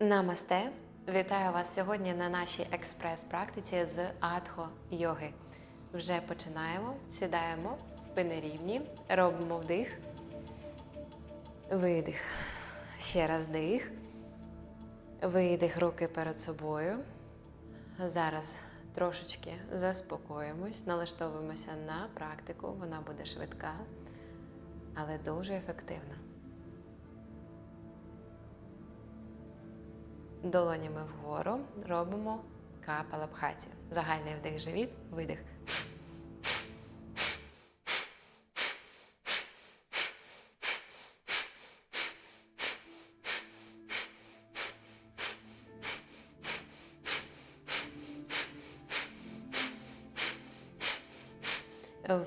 Намасте! Вітаю вас сьогодні на нашій експрес-практиці з Адхо йоги. Вже починаємо, сідаємо, спини рівні, робимо вдих, видих. Ще раз вдих, видих, руки перед собою. Зараз трошечки заспокоїмось, налаштовуємося на практику. Вона буде швидка, але дуже ефективна. Долонями вгору робимо капалабхаті. Загальний вдих живіт, видих.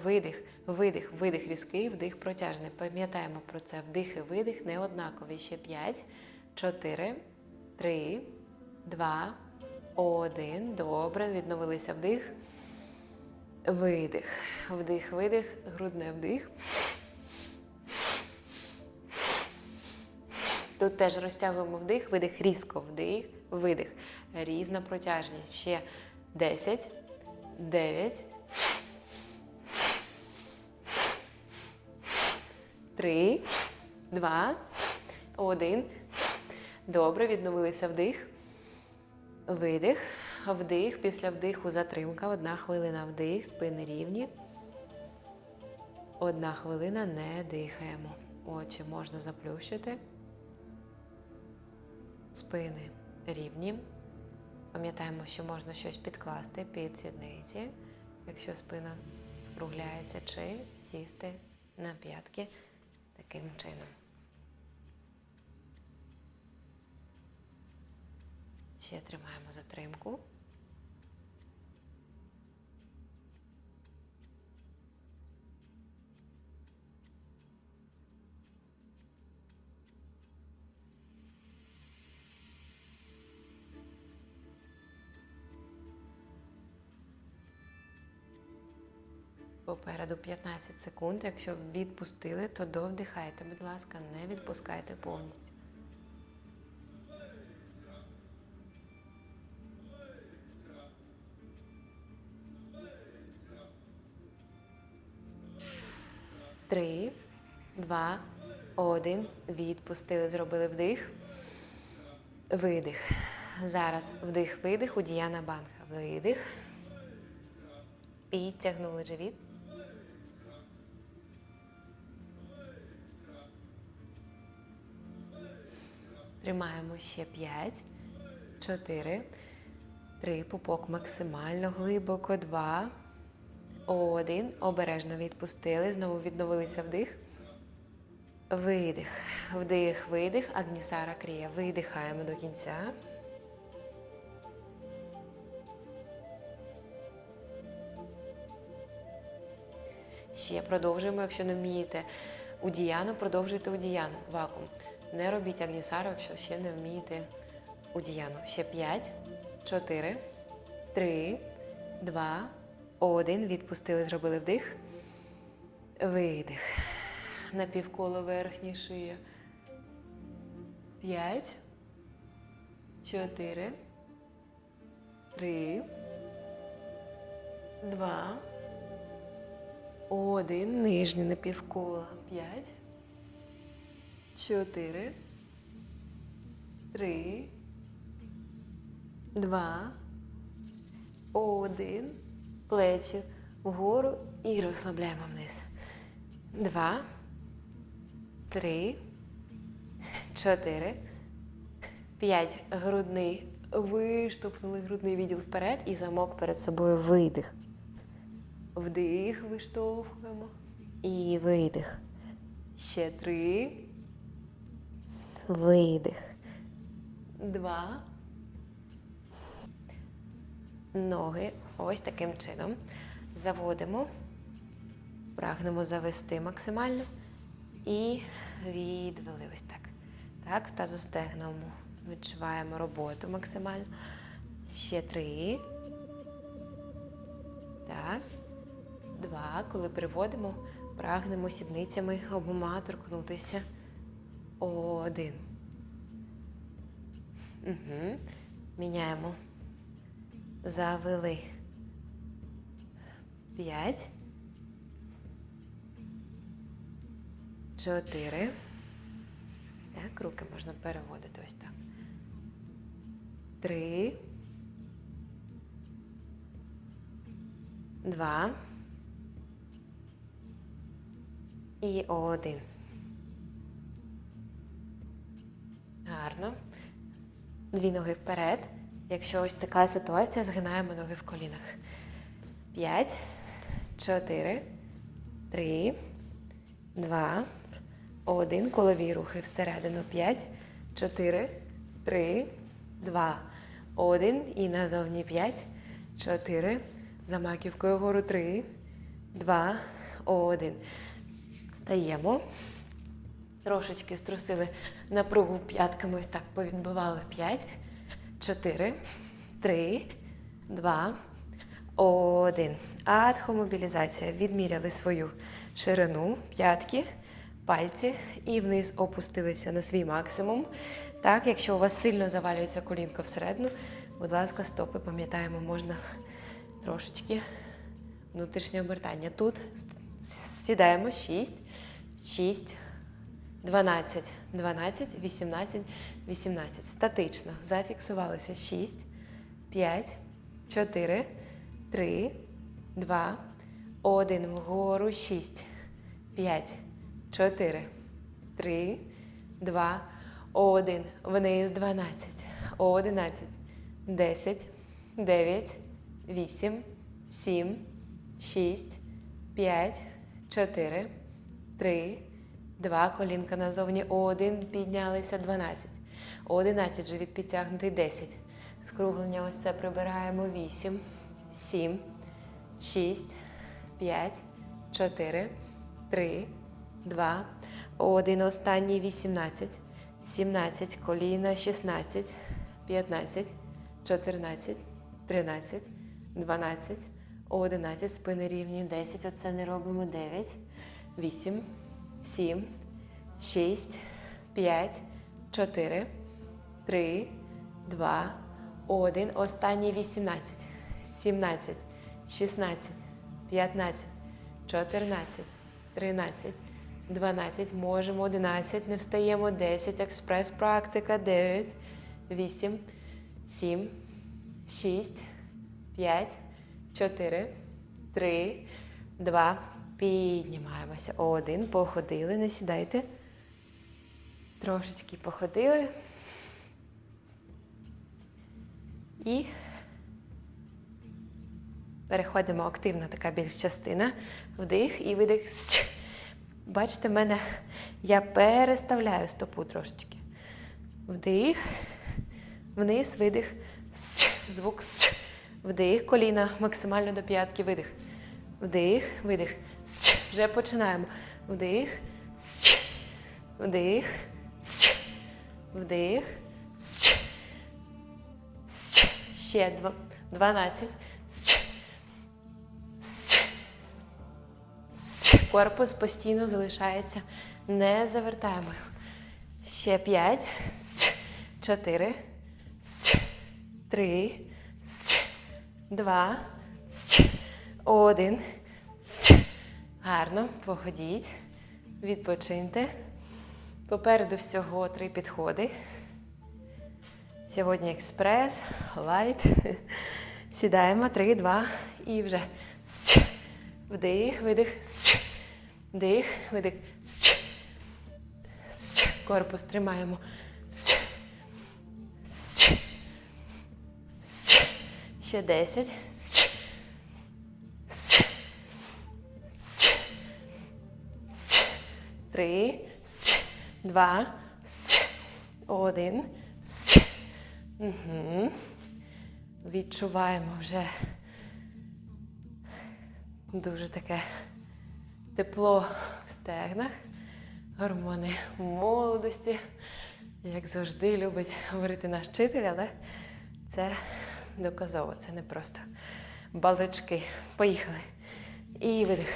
Видих, видих, видих різкий, вдих протяжний. Пам'ятаємо про це. Вдих і видих не однакові. Ще 5, 4, Три, два, один. Добре. Відновилися вдих. Видих. Вдих, видих, грудний вдих. Тут теж розтягуємо вдих, видих, різко вдих, видих. Різна протяжність. Ще 10, 9, 3, 2, 1. Добре, відновилися вдих. Видих. Вдих. Після вдиху затримка. Одна хвилина вдих, спини рівні. Одна хвилина не дихаємо. Очі можна заплющити. Спини рівні. Пам'ятаємо, що можна щось підкласти під сідниці, якщо спина кругляється, чи сісти на п'ятки таким чином. Ще тримаємо затримку. Попереду 15 секунд. Якщо відпустили, то довдихайте. Будь ласка, не відпускайте повністю. Три, два, один. Відпустили. Зробили вдих. Видих. Зараз вдих, видих. У Діяна Банха. Видих. Підтягнули живіт. Тримаємо ще 5, 4, 3. Пупок максимально глибоко. 2, один. Обережно відпустили. Знову відновилися вдих. Видих. Вдих, видих. Агнісара крія. Видихаємо до кінця. Ще продовжуємо, якщо не вмієте удіяну, продовжуйте удіяну. Вакуум. Не робіть агнісару, якщо ще не вмієте удіяну. Ще 5, 4, 3, 2, один. Відпустили, зробили вдих. Видих. Напівколо верхня шия. П'ять. Чотири. Три. Два. Один. Нижнє напівколо. П'ять. Чотири. Три. Два. Один плечі вгору і розслабляємо вниз. Два, три, чотири, п'ять. Грудний. Виштовхнули грудний відділ вперед і замок перед собою видих. Вдих, виштовхуємо. І видих. Ще три. Видих. Два. Ноги ось таким чином. Заводимо, прагнемо завести максимально і відвели ось так. Так, в тазостегному відчуваємо роботу максимально. Ще три. Так. Два. Коли приводимо, прагнемо сідницями обома торкнутися. Один. Угу. Міняємо. Завели. П'ять. Чотири. Так, руки можна переводити ось так. Три. Два. І один. Гарно. Дві ноги вперед. Якщо ось така ситуація, згинаємо ноги в колінах. П'ять, чотири, три, два, один. Колові рухи всередину. П'ять, чотири, три, два, один. І назовні п'ять, чотири. За маківкою вгору три, два, один. Стаємо. Трошечки струсили напругу п'ятками, ось так повідбивали. П'ять, чотири, три, два, один. Адхомобілізація. Відміряли свою ширину п'ятки, пальці і вниз опустилися на свій максимум. Так, якщо у вас сильно завалюється колінко всередину, будь ласка, стопи, пам'ятаємо, можна трошечки внутрішнє обертання. Тут сідаємо 6, 6, 12, 12, 18, 18. Статично. Зафіксувалися 6, 5, 4, 3, 2, 1. Вгору 6, 5, 4, 3, 2, 1. Вниз 12, 11, 10, 9, 8, 7, 6, 5, 4, 3, 2, колінка назовні. 1, піднялися 12. 11, живіт підтягнутий 10. Скруглення ось це прибираємо 8, 7, 6, 5, 4, 3, 2, 1. Останній 18, 17, коліна 16, 15, 14, 13, 12, 11, спини рівні 10. Оце не робимо 9, 8, 7, 6, 5, 4, 3, 2, 1. Останній 18, 17, 16, 15, 14, 13, 12. Можемо 11. Не встаємо 10. Експрес практика 9, 8, 7, 6, 5, 4, 3, 2. Піднімаємося. Один. Походили. Не сідайте. Трошечки походили. І переходимо активна така більш частина. Вдих і видих. Бачите, в мене я переставляю стопу трошечки. Вдих, вниз, видих, звук. Вдих, коліна максимально до п'ятки, видих. Вдих, видих. Вже починаємо. Вдих, вдих, вдих. Ще два- 12. Корпус постійно залишається. Не завертаємо. його. Ще 5, 4, 3, 2, 1. Гарно, походіть, відпочиньте. Попереду всього три підходи. Сьогодні експрес, лайт. Сідаємо, три, два і вже. Вдих, видих. Вдих, видих. Корпус тримаємо. Ще десять. Три, два, один. Угу. Відчуваємо вже дуже таке тепло в стегнах, гормони молодості, як завжди любить говорити наш вчитель, але це доказово, це не просто балачки. Поїхали. І видих.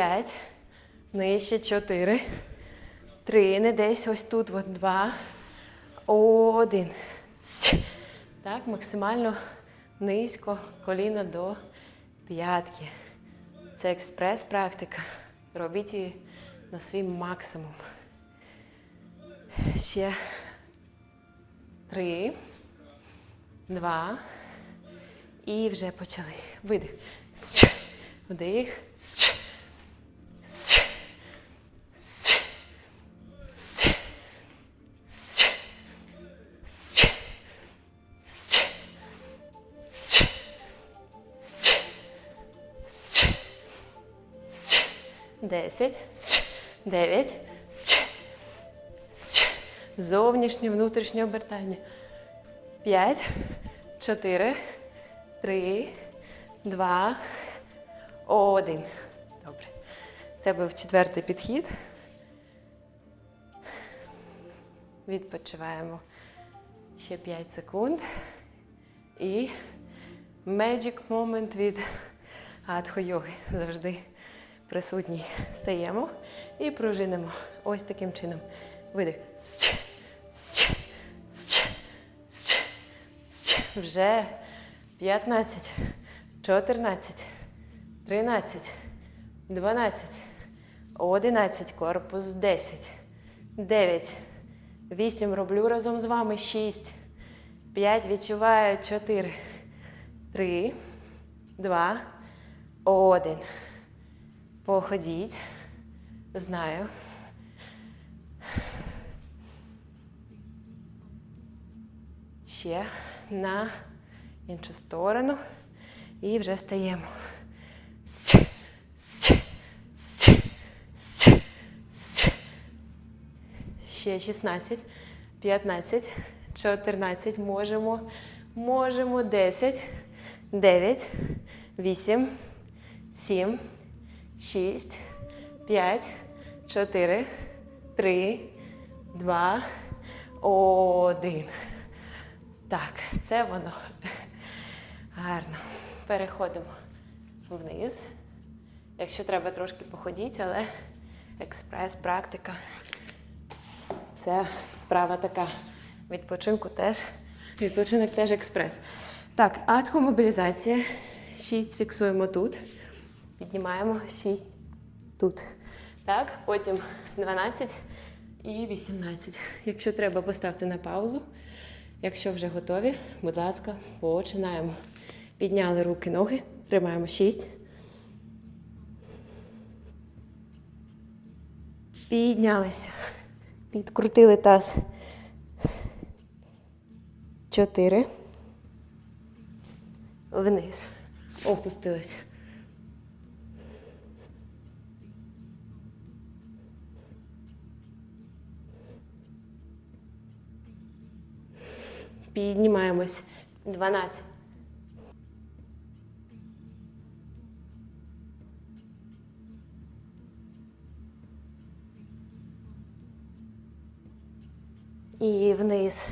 П'ять, нижче чотири, три, не десь ось тут, от два, один. Так, максимально низько, коліно до п'ятки. Це експрес-практика. Робіть її на свій максимум. Ще три, два. І вже почали. Видих. Вдих. 10, 9, зовнішнє, внутрішнє обертання. 5, 4, 3, 2, 1. Добре. Це був четвертий підхід. Відпочиваємо ще 5 секунд. І Magic Moment від Адхо йоги завжди присутній. Стаємо і пружинимо. Ось таким чином. Видих. Вже 15, 14, 13, 12, 11, корпус 10, 9, 8 роблю разом з вами 6, 5 відчуваю 4, 3, 2, 1. Походіть. Знаю. Ще на іншу сторону. І вже стаємо. Ще 16, 15, 14. Можемо. Можемо. 10, 9, 8, 7, 6, 5, 4, 3, 2, 1. Так, це воно. Гарно. Переходимо вниз. Якщо треба трошки походіть, але експрес-практика. Це справа така. Відпочинку теж. Відпочинок теж експрес. Так, адхомобілізація. 6 фіксуємо тут. Піднімаємо 6 тут. Так, потім 12 і 18. Якщо треба, поставте на паузу. Якщо вже готові, будь ласка, починаємо. Підняли руки, ноги, тримаємо 6. Піднялися. Підкрутили таз. 4. Вниз. Опустились. Піднімаємось. 12. І вниз.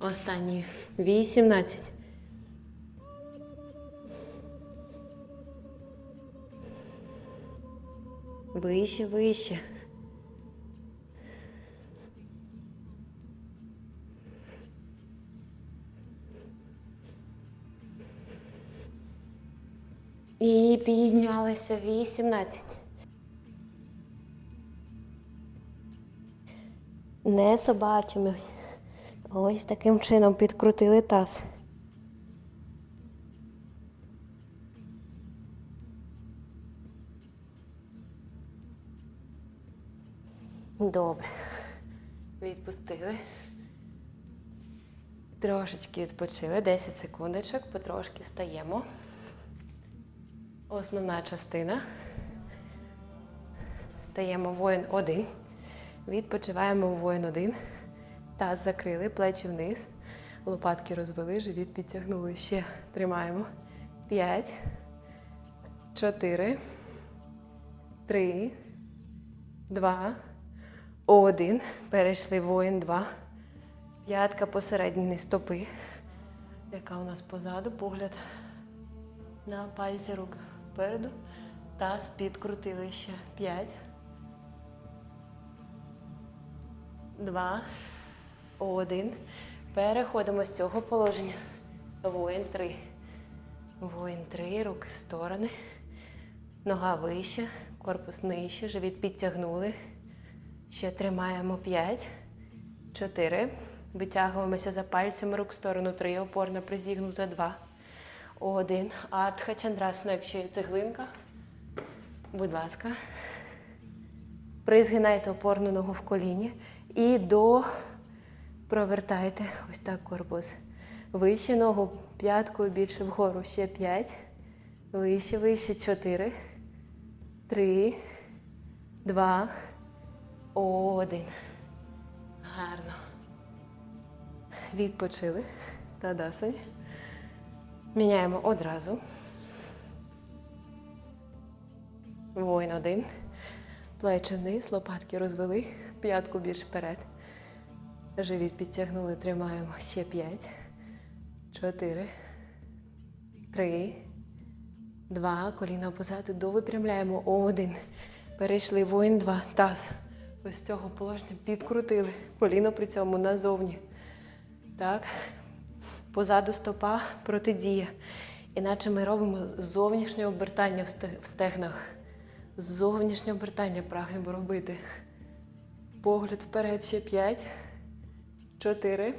Останні 18. Вище, вище. Піднялися 18. Не собачими. Ось. Ось таким чином підкрутили таз. Добре. Відпустили. Трошечки відпочили, 10 секундочок, потрошки встаємо. Основна частина. Стаємо воїн 1. Відпочиваємо воїн 1. Таз закрили, плечі вниз. Лопатки розвели, живіт підтягнули. Ще тримаємо. 5, 4, 3, 2, 1. Перейшли воїн 2. П'ятка посередині стопи. Яка у нас позаду погляд на пальці рук. Попереду. Таз підкрутили ще. П'ять. Два. Один. Переходимо з цього положення. Воїн три. Воїн три. Руки в сторони. Нога вище, корпус нижче, живіт підтягнули. Ще тримаємо 5, 4. Витягуємося за пальцями рук в сторону 3, опорно призігнута 2. 1. Артха чандрасана, якщо є цеглинка. Будь ласка. Призгинайте опорну ногу в коліні і до провертайте ось так корпус. Вище ногу п'яткою більше вгору. Ще 5. Вище, вище 4. Три, два, один. Гарно. Відпочили. Тадасані. Міняємо одразу. Воїн один. Плечі вниз, лопатки розвели, п'ятку більш вперед. Живіт підтягнули, тримаємо ще п'ять. Чотири. Три. Два. Коліна позаду довипрямляємо. Один. Перейшли. Воїн два. Таз. Ось цього положення підкрутили. Коліно при цьому назовні. Так. Позаду стопа протидія. Іначе ми робимо зовнішнє обертання в стегнах. Зовнішнє обертання прагнемо робити. Погляд вперед ще п'ять. Чотири.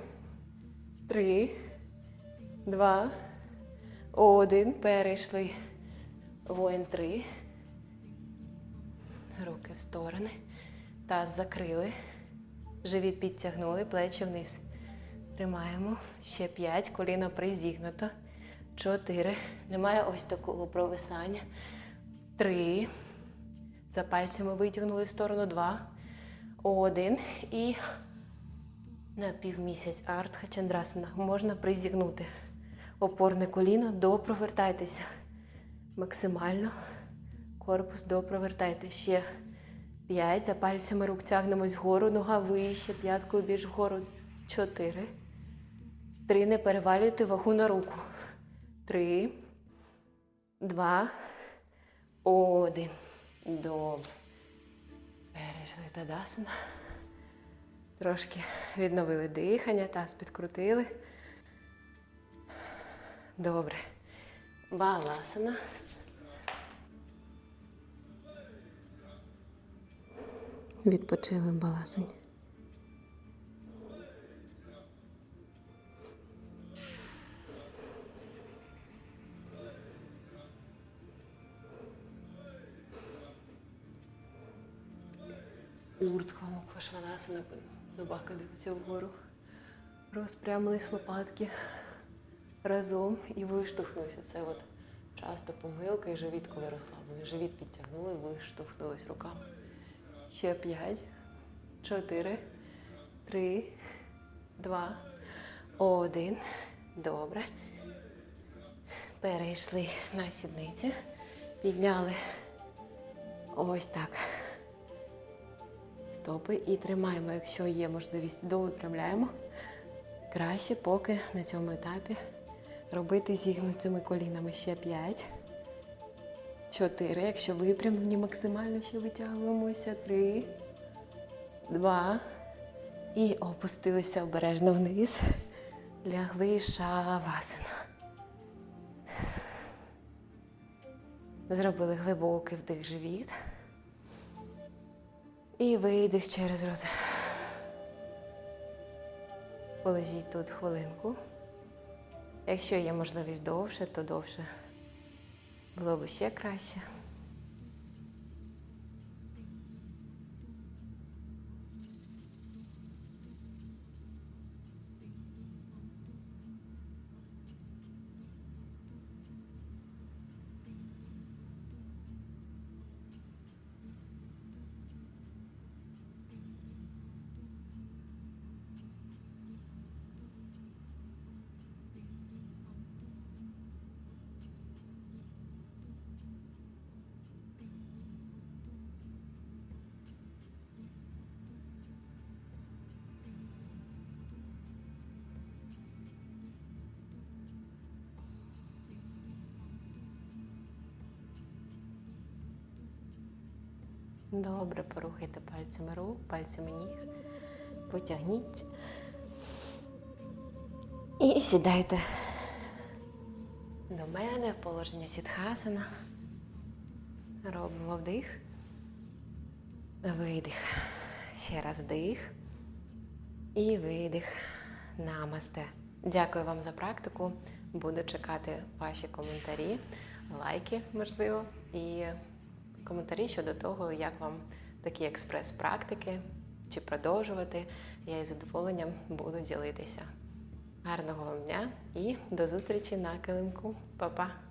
Три. Два. Один. Перейшли. Воїн три. Руки в сторони. Таз закрили. Живіт підтягнули, плечі вниз. Тримаємо. Ще п'ять. Коліно призігнуто. Чотири. Немає ось такого провисання. Три. За пальцями витягнули в сторону. Два. Один. І на півмісяць артха чандрасана. Можна призігнути опорне коліно, допровертайтеся. Максимально. Корпус допровертайте. Ще 5. За пальцями рук тягнемось вгору, нога вище, п'яткою більш вгору. 4. 3. Не перевалюйте вагу на руку. 3. 2. 1. Добре. Перейшли тадасана. Трошки відновили дихання, таз підкрутили. Добре. Баласана. Відпочили в баласані. Уртхану Пашванасана, собака дивиться вгору. Розпрямились лопатки разом і виштовхнувся. Це от часто помилка і живіт, коли розслаблений. Живіт підтягнули, виштовхнулись руками. Ще п'ять, чотири, три, два, один. Добре. Перейшли на сідниці. Підняли ось так. Стопи і тримаємо, якщо є можливість, довипрямляємо. Краще поки на цьому етапі робити зігнутими колінами ще 5. 4. Якщо випрямлені максимально ще витягуємося. 3, 2. І опустилися обережно вниз. Лягли шавасана. Зробили глибокий вдих живіт. І видих через рот. Полежіть тут хвилинку. Якщо є можливість довше, то довше. Було б ще краще. Добре, порухайте пальцями рук, пальцями ніг. Потягніться. І сідайте до мене в положення сідхасана. Робимо вдих. Видих. Ще раз вдих. І видих. Намасте. Дякую вам за практику. Буду чекати ваші коментарі, лайки, можливо, і коментарі щодо того, як вам такі експрес-практики, чи продовжувати. Я із задоволенням буду ділитися. Гарного вам дня і до зустрічі на килимку. Па-па!